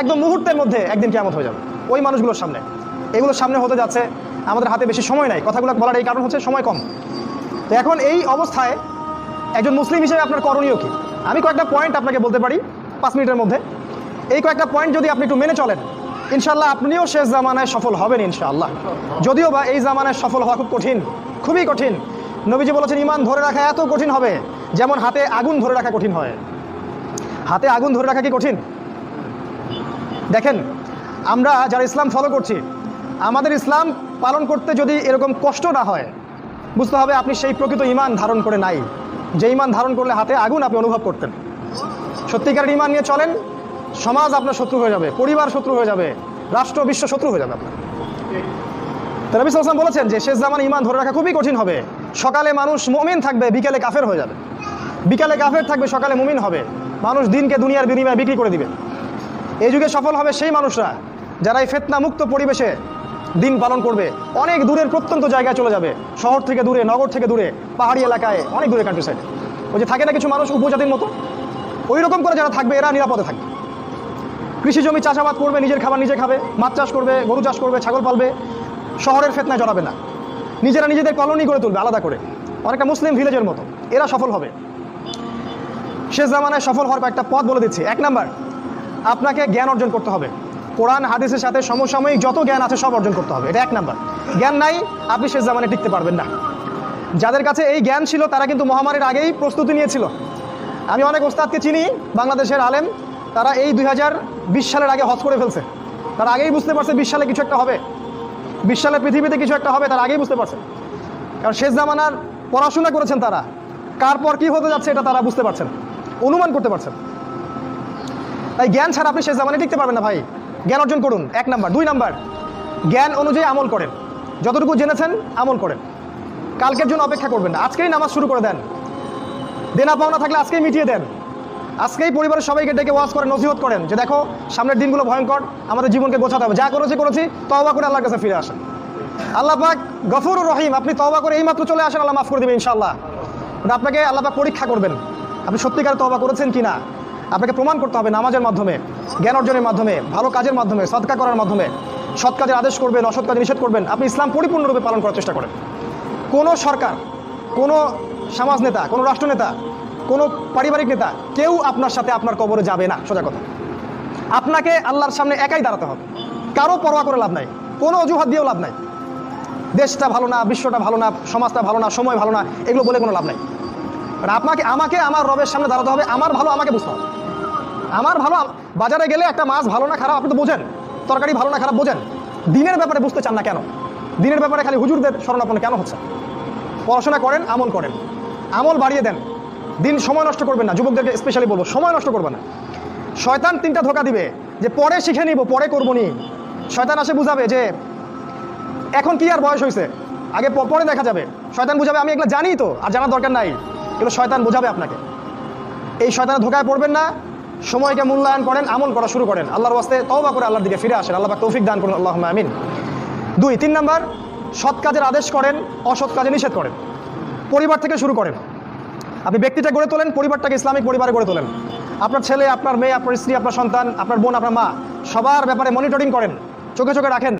একদম মুহূর্তের মধ্যে একদিন কেমন হয়ে যাবে। ওই মানুষগুলোর সামনে। এগুলোর সামনে হতে যাচ্ছে, আমাদের হাতে বেশি সময় নাই। কথাগুলো বলার এই কারণ হচ্ছে সময় কম। তো এখন এই অবস্থায় একজন মুসলিম হিসেবে আপনার করণীয় কি? আমি কয়েকটা পয়েন্ট আপনাকে বলতে পারি, পাঁচ মিনিটের মধ্যে। এই কয়েকটা পয়েন্ট যদি আপনি একটু মেনে চলেন ইনশাল্লাহ আপনিও শেষ জামানায় সফল হবেন ইনশাআল্লাহ। যদিও বা এই জামানায় সফল হওয়া খুব কঠিন, খুবই কঠিন। নবীজি বলেছেন, ইমান ধরে রাখা এত কঠিন হবে, যেমন হাতে আগুন ধরে রাখা কঠিন হয়। হাতে আগুন ধরে রাখা কি কঠিন? দেখেন, আমরা যারা ইসলাম ফলো করছি, আমাদের ইসলাম পালন করতে যদি এরকম কষ্ট না হয়, বুঝতে হবে আপনি সেই প্রকৃত ইমান ধারণ করে নাই, যে ইমান ধারণ করলে হাতে আগুন আপনি অনুভব করতেন। সত্যিকারের ইমান নিয়ে চলেন, সমাজ আপনার শত্রু হয়ে যাবে, পরিবার শত্রু হয়ে যাবে, রাষ্ট্র, বিশ্ব শত্রু হয়ে যাবে আপনার। তো নবী সাল্লাম বলেছেন যে শেষ জামান ইমান ধরে রাখা খুবই কঠিন হবে। সকালে মানুষ মমিন থাকবে, বিকেলে কাফের হয়ে যাবে। বিকালে কাফের থাকবে, সকালে মুমিন হবে। মানুষ দিনকে দুনিয়ার বিনিময়ে বিক্রি করে দিবে। এই যুগে সফল হবে সেই মানুষরা যারা এই ফেতনা মুক্ত পরিবেশে দিন পালন করবে। অনেক দূরের প্রত্যন্ত জায়গায় চলে যাবে। শহর থেকে দূরে, নগর থেকে দূরে, পাহাড়ি এলাকায়, অনেক দূরে কান্ট্রি সাইডে ওই যে থাকে না কিছু মানুষ উপজাতির মতো? ওই রকম করে যারা থাকবে, এরা নিরাপদে থাকবে। কৃষি জমি চাষাবাদ করবে, নিজের খাবার নিজে খাবে, মাছ চাষ করবে, গরু চাষ করবে, ছাগল পালবে, শহরের ফেতনায় জড়াবে না। নিজেরা নিজেদের কলোনি গড়ে তুলবে, আলাদা করে। অনেকটা মুসলিম ভিলেজের মতো। এরা সফল হবে। শেষ জামানায় সফল হওয়ার কয়েকটা পথ বলে দিচ্ছি। এক নাম্বার আপনাকে জ্ঞান অর্জন করতে হবে। কোরআন, হাদিসের সাথে সমসাময়িক যত জ্ঞান আছে সব অর্জন করতে হবে। এটা এক নাম্বার। জ্ঞান নাই, আপনি শেষ জামানে টিকতে পারবেন না। যাদের কাছে এই জ্ঞান ছিল, তারা কিন্তু মহামারীর আগেই প্রস্তুতি নিয়েছিল। আমি অনেক ওস্তাদকে চিনি, বাংলাদেশের আলেম। তারা এই দুই হাজার বিশ সালের আগে হজ করে ফেলছে। তারা আগেই বুঝতে পারছে বিশ সালে কিছু একটা হবে। বিশ সালে পৃথিবীতে কিছু একটা হবে, তারা আগেই বুঝতে পারছে। কারণ শেষ জামানার পড়াশোনা করেছেন তারা। কার পর কী হতে যাচ্ছে, এটা তারা বুঝতে পারছেন। অনুমান করতে পারছেন। তাই জ্ঞান ছাড়া আপনি শেষ জামানে টিকতে পারবেন না ভাই। জ্ঞান অর্জন করুন, এক নাম্বার। দুই নাম্বার, জ্ঞান অনুযায়ী আমল করেন। যতটুকু জেনেছেন, আমল করেন। কালকের জন্য অপেক্ষা করবেন না। আজকেই নামাজ শুরু করে দেন। দেনা পাওনা থাকলে আজকেই মিটিয়ে দেন। আজকেই পরিবারের সবাইকে ডেকে ওয়াজ করেন, নসিহত করেন যে দেখো, সামনের দিনগুলো ভয়ঙ্কর, আমাদের জীবনকে গোছাতে হবে। যা করেছি করেছি, তওবা করে আল্লাহর কাছে ফিরে আসেন। আল্লাহ পাক গফুর রহিম, আপনি তওবা করে এইমাত্র চলে আসেন, আল্লাহ মাফ করে দেবেন ইনশাআল্লাহ। আপনাকে আল্লাহ পাক পরীক্ষা করবেন, আপনি সত্যিকার তওবা করেছেন কিনা? আপনাকে প্রমাণ করতে হবে নামাজের মাধ্যমে, জ্ঞান অর্জনের মাধ্যমে, ভালো কাজের মাধ্যমে, সৎকা করার মাধ্যমে। সৎ কাজের আদেশ করবেন, অসৎ কাজে নিষেধ করবেন, আপনি ইসলাম পরিপূর্ণরূপে পালন করার চেষ্টা করেন। কোনো সরকার, কোনো সমাজ নেতা, কোনো রাষ্ট্রনেতা কোনো পারিবারিক নেতা, কেউ আপনার সাথে আপনার কবরে যাবে না, সোজা কথা। আপনাকে আল্লাহর সামনে একাই দাঁড়াতে হবে। কারও পরোয়া করে লাভ নাই, কোনো অজুহাত দিয়েও লাভ নাই। দেশটা ভালো না, বিশ্বটা ভালো না, সমাজটা ভালো না, সময় ভালো না, এগুলো বলে কোনো লাভ নাই। আপনাকে, আমাকে, আমার রবের সামনে দাঁড়াতে হবে, আমার ভালো, আমাকে বুঝতে হবে। আমার ভালো বাজারে গেলে একটা মাছ ভালো না খারাপ, আপনি তো বোঝেন। তরকারি ভালো না খারাপ বোঝেন। দিনের ব্যাপারে বুঝতে চান না কেন? দিনের ব্যাপারে খালি হুজুরদের স্মরণাপন্ন কেন হচ্ছে? পড়াশোনা করেন, আমল করেন। আমল বাড়িয়ে দেন। দিন সময় নষ্ট করবেন না, যুবকদেরকে স্পেশালি বলব, সময় নষ্ট করবে না। শয়তান তিনটা ধোকা দিবে, যে পরে শিখে নিব, পরে করব নি। শয়তান আসে বুঝাবে যে, এখন কি আর বয়স হয়েছে আগে পরে দেখা যাবে। শয়তান বুঝাবে, আমি এগুলো জানি তো, আর জানার দরকার নাই। এগুলো শয়তান বোঝাবে আপনাকে। এই শয়তানের ধোকায় পড়বেন না সময়কে মূল্যায়ন করেন, আমল করা শুরু করেন। আল্লাহর ওয়াস্তে তওবা করে আল্লাহর দিকে ফিরে আসেন। আল্লাহ তৌফিক দান করুন আল্লাহ আমিন। দুই, তিন নাম্বার, সৎ কাজের আদেশ করেন, অসৎ কাজে নিষেধ করেন। পরিবার থেকে শুরু করেন। আপনি ব্যক্তিটা গড়ে তোলেন, পরিবারটাকে ইসলামিক পরিবারে গড়ে তোলেন। আপনার ছেলে, আপনার মেয়ে, আপনার স্ত্রী, আপনার সন্তান, আপনার বোন, আপনার মা, সবার ব্যাপারে মনিটরিং করেন, চোখে চোখে রাখেন।